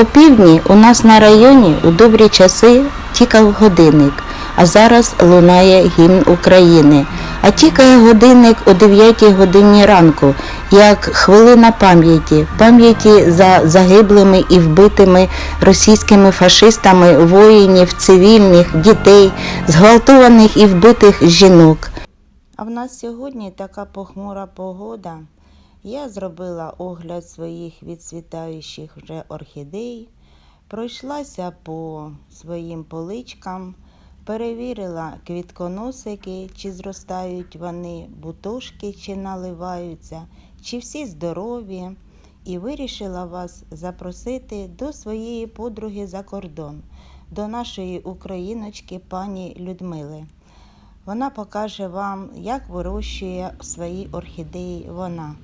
Опівдні у нас на районі у добрі часи тікав годинник, а зараз лунає гімн України. А тікає годинник о 9 годині ранку, як хвилина пам'яті, пам'яті за загиблими і вбитими російськими фашистами воїнів, цивільних, дітей, зґвалтованих і вбитих жінок. А в нас сьогодні така похмура погода. Я зробила огляд своїх відцвітаючих вже орхідей, пройшлася по своїм поличкам, перевірила квітконосики, чи зростають вони, бутошки, чи наливаються, чи всі здорові, і вирішила вас запросити до своєї подруги за кордон, до нашої україночки пані Людмили. Вона покаже вам, як вирощує свої орхідеї вона.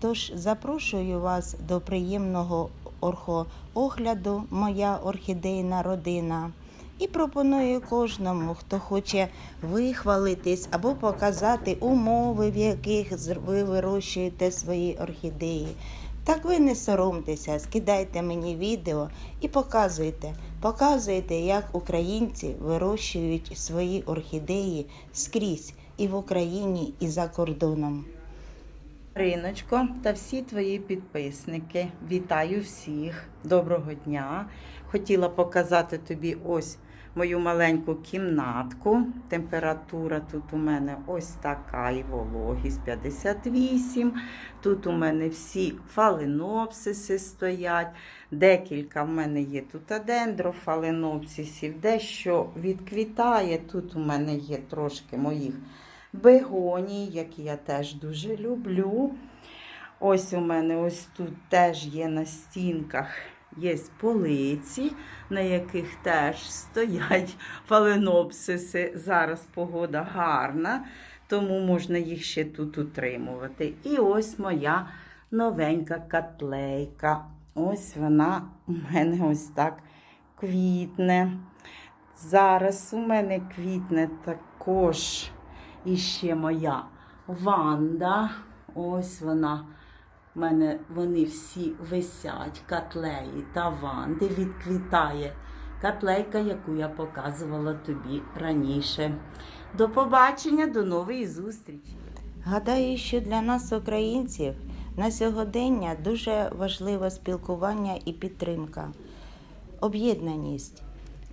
Тож запрошую вас до приємного орхоогляду Моя орхідейна родина. І пропоную кожному, хто хоче вихвалитись або показати умови, в яких ви вирощуєте свої орхідеї. Так ви не соромтеся, скидайте мені відео і показуйте. Показуйте, як українці вирощують свої орхідеї скрізь і в Україні, і за кордоном. Риночко та всі твої підписники. Вітаю всіх. Доброго дня. Хотіла показати тобі ось мою маленьку кімнатку. Температура тут у мене ось така і вологість 58. Тут у мене всі фаленопсиси стоять. Декілька в мене є тут адендрофаленопсисів, дещо відквітає. Тут у мене є трошки моїх бегоній, які я теж дуже люблю. Ось у мене ось тут теж є на стінках є полиці, на яких теж стоять фаленопсиси. Зараз погода гарна, тому можна їх ще тут утримувати. І ось моя новенька котлейка. Ось вона у мене ось так квітне. Зараз у мене квітне також іще моя ванда. Ось вона. У мене вони всі висять, котлеї та ванди. Відквітає котлейка, яку я показувала тобі раніше. До побачення, до нової зустрічі! Гадаю, що для нас, українців, на сьогодення дуже важливе спілкування і підтримка, об'єднаність.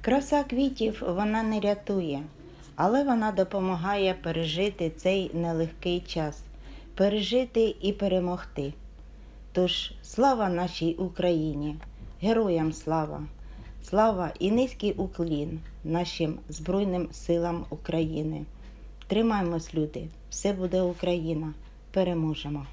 Краса квітів вона не рятує, але вона допомагає пережити цей нелегкий час, пережити і перемогти. Тож слава нашій Україні, героям слава, слава і низький уклін нашим Збройним силам України. Тримаймось, люди, все буде Україна. Переможемо.